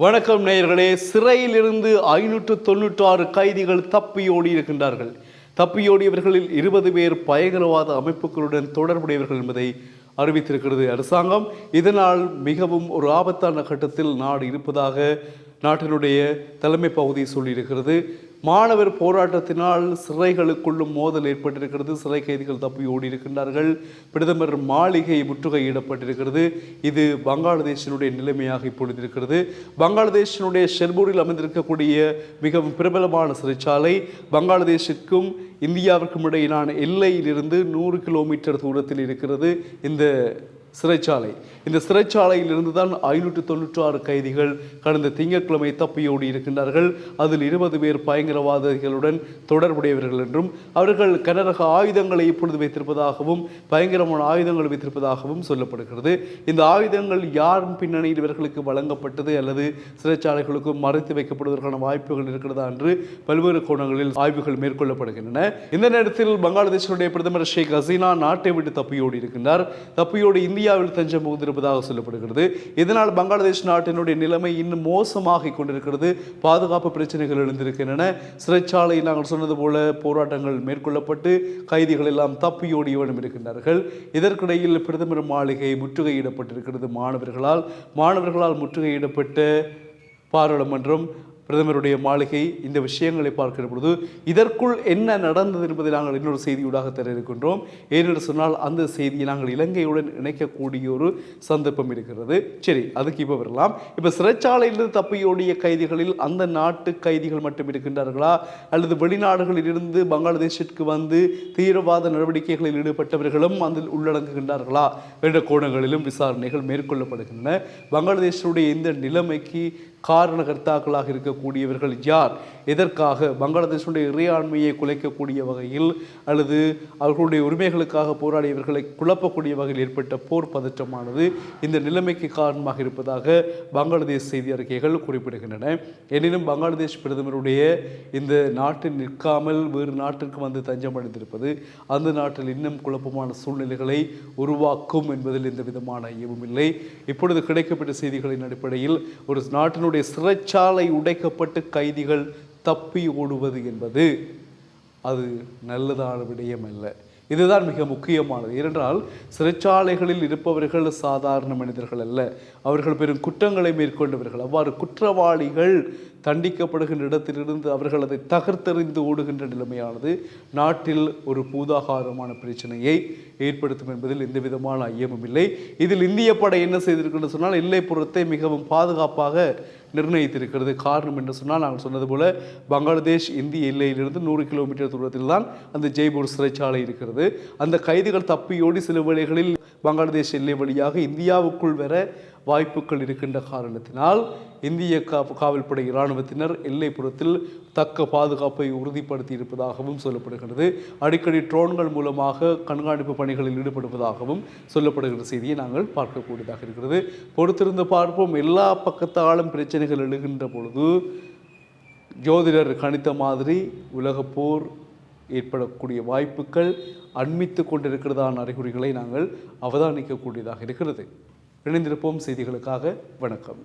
வணக்கம் நேயர்களே. சிறையிலிருந்து ஐநூற்று தொண்ணூற்றாறு கைதிகள் தப்பியோடி இருக்கின்றார்கள் தப்பியோடியவர்களில் இருபது பேர் பயங்கரவாத அமைப்புகளுடன் தொடர்புடையவர்கள் என்பதை அறிவித்திருக்கிறது அரசாங்கம். இதனால் மிகவும் ஒரு ஆபத்தான கட்டத்தில் நாடு இருப்பதாக நாட்டினுடைய தலைமை பகுதி சொல்லியிருக்கிறது. மாணவர் போராட்டத்தினால் சிறைகளுக்குள்ளும் மோதல் ஏற்பட்டிருக்கிறது. சிறை கைதிகள் தப்பி ஓடி இருக்கின்றார்கள் பிரதமர் மாளிகை முற்றுகையிடப்பட்டிருக்கிறது. இது பங்களாதேஷினுடைய நிலைமையாக இப்பொழுது இருக்கிறது பங்களாதேஷினுடைய ஷெர்பூரில் அமைந்திருக்கக்கூடிய மிகவும் பிரபலமான சிறைச்சாலை பங்களாதேஷிற்கும் இந்தியாவிற்கும் இடையிலான எல்லையிலிருந்து நூறு கிலோமீட்டர் தூரத்தில் இருக்கிறது. இந்த சிறைச்சாலை. இந்த சிறைச்சாலையிலிருந்து தான் ஐநூற்று தொண்ணூற்றி ஆறு கைதிகள் கடந்த திங்கட்கிழமை தப்பியோடி இருக்கின்றார்கள். அதில் இருபது பேர் பயங்கரவாதிகளுடன் தொடர்புடையவர்கள் என்றும் அவர்கள் கனரக ஆயுதங்களை இப்பொழுது வைத்திருப்பதாகவும் பயங்கரமான ஆயுதங்கள் வைத்திருப்பதாகவும் சொல்லப்படுகிறது. இந்த ஆயுதங்கள் யார் பின்னணியில் இவர்களுக்கு வழங்கப்பட்டது அல்லது சிறைச்சாலைகளுக்கு மறைத்து வைக்கப்படுவதற்கான வாய்ப்புகள் இருக்கிறதா என்று பல்வேறு கோணங்களில் ஆய்வுகள் மேற்கொள்ளப்படுகின்றன. இந்த நேரத்தில் பங்களாதேஷனுடைய பிரதமர் ஷேக் ஹசீனா நாட்டை விட்டு தப்பியோடி இருக்கின்றார். தப்பியோடு இந்தியாவில் தஞ்சம் புகுந்திருப்பதாக சொல்லப்படுகிறது. இதனால் பங்களாதேஷ் நாட்டினுடைய நிலைமை இன்னும் மோசமாகிக் கொண்டிருக்கிறது. பாதுகாப்பு பிரச்சனைகள் எழுந்திருக்கின்றன. சிறைச்சாலை நாங்கள் சொன்னது போல போராட்டங்கள் மேற்கொள்ளப்பட்டு கைதிகள் எல்லாம் தப்பியோடியவனும் இருக்கின்றார்கள். இதற்கிடையில் பிரதமர் மாளிகை முற்றுகையிடப்பட்டிருக்கிறது மாணவர்களால். மாணவர்களால் முற்றுகையிடப்பட்ட பாராளுமன்றம் பிரதமருடைய மாளிகை இந்த விஷயங்களை பார்க்கிற பொழுது இதற்குள் என்ன நடந்தது என்பதை நாங்கள் இன்னொரு செய்தியூடாக தர இருக்கின்றோம். ஏனென்று சொன்னால் அந்த செய்தியை நாங்கள் இலங்கையுடன் இணைக்கக்கூடிய ஒரு சந்தர்ப்பம் இருக்கிறது. சரி அதுக்கு இப்போ வரலாம். இப்போ சிறைச்சாலையிலிருந்து தப்பியோடிய கைதிகளில் அந்த நாட்டு கைதிகள் மட்டும் இருக்கின்றார்களா? அல்லது வெளிநாடுகளில் இருந்து பங்களாதேஷிற்கு வந்து தீவிரவாத நடவடிக்கைகளில் ஈடுபட்டவர்களும் அதில் உள்ளடங்குகின்றார்களா? என்ற கோணங்களிலும் விசாரணைகள் மேற்கொள்ளப்படுகின்றன. பங்களாதேஷனுடைய இந்த நிலைமைக்கு காரணகர்த்தாக்களாக இருக்கக்கூடியவர்கள் யார்? எதற்காக? பங்களாதேஷனுடைய இறையாண்மையை குலைக்கக்கூடிய வகையில் அல்லது அவர்களுடைய உரிமைகளுக்காக போராடியவர்களை குழப்பக்கூடிய வகையில் ஏற்பட்ட போர் பதற்றமானது இந்த நிலைமைக்கு காரணமாக இருப்பதாக பங்களாதேஷ் செய்தி அறிக்கைகள் குறிப்பிடுகின்றன. எனினும் பங்களாதேஷ் பிரதமருடைய இந்த நாட்டில் நிற்காமல் வேறு நாட்டிற்கு வந்து தஞ்சம் அடைந்திருப்பது அந்த நாட்டில் இன்னும் குழப்பமான சூழ்நிலைகளை உருவாக்கும் என்பதில் எந்த விதமான ஐயமும் இல்லை. இப்பொழுது கிடைக்கப்பட்ட செய்திகளின் அடிப்படையில் ஒரு நாட்டினுடைய சிறைச்சாலை உடைக்கப்பட்டு கைதிகள் தப்பி ஓடுவது என்பது அது நல்லதான விடயம் அல்ல. இதுதான் மிக முக்கியமானது. ஏனென்றால் சிறைச்சாலைகளில் இருப்பவர்கள் சாதாரண மனிதர்கள் அல்ல. அவர்கள் பெரும் குற்றங்களை மேற்கொண்டவர்கள். அவ்வாறு குற்றவாளிகள் தண்டிக்கப்படுகின்ற இடத்திலிருந்து அவர்கள் அதை தகர்த்தெறிந்து ஓடுகின்ற நிலைமையானது நாட்டில் ஒரு பூதாகாரமான பிரச்சனையை ஏற்படுத்தும் என்பதில் எந்த விதமான ஐயமும் இல்லை. இதில் இந்திய படை என்ன செய்திருக்குன்னு சொன்னால் எல்லைப்புறத்தை மிகவும் பாதுகாப்பாக நிர்ணயித்திருக்கிறது. காரணம் என்று சொன்னால் நாங்கள் சொன்னது போல பங்களாதேஷ் இந்திய எல்லையிலிருந்து நூறு கிலோமீட்டர் தூரத்தில் தான் அந்த ஜெய்ப்பூர் சிறைச்சாலை இருக்கிறது. அந்த கைதிகள் தப்பியோடி சில வேளைகளில் பங்களாதேஷ் எல்லை வழியாக இந்தியாவுக்குள் வர வாய்ப்புகள் இருக்கின்ற காரணத்தினால் இந்திய கா காவல்படை இராணுவத்தினர் எல்லைப்புறத்தில் தக்க பாதுகாப்பை உறுதிப்படுத்தி இருப்பதாகவும் சொல்லப்படுகிறது. அடிக்கடி ட்ரோன்கள் மூலமாக கண்காணிப்பு பணிகளில் ஈடுபடுவதாகவும் சொல்லப்படுகிற செய்தியை நாங்கள் பார்க்கக்கூடியதாக இருக்கிறது. பொறுத்திருந்து பார்ப்போம். எல்லா பக்கத்தாலும் பிரச்சனைகள் எழுகின்ற பொழுது ஜோதிடர் கணித்த மாதிரி உலகப்போர் ஏற்படக்கூடிய வாய்ப்புகள் அண்மித்து கொண்டிருக்கிறதான அறிகுறிகளை நாங்கள் அவதானிக்கக்கூடியதாக இருக்கிறது. இணைந்திருப்போம் செய்திகளுக்காக வணக்கம்.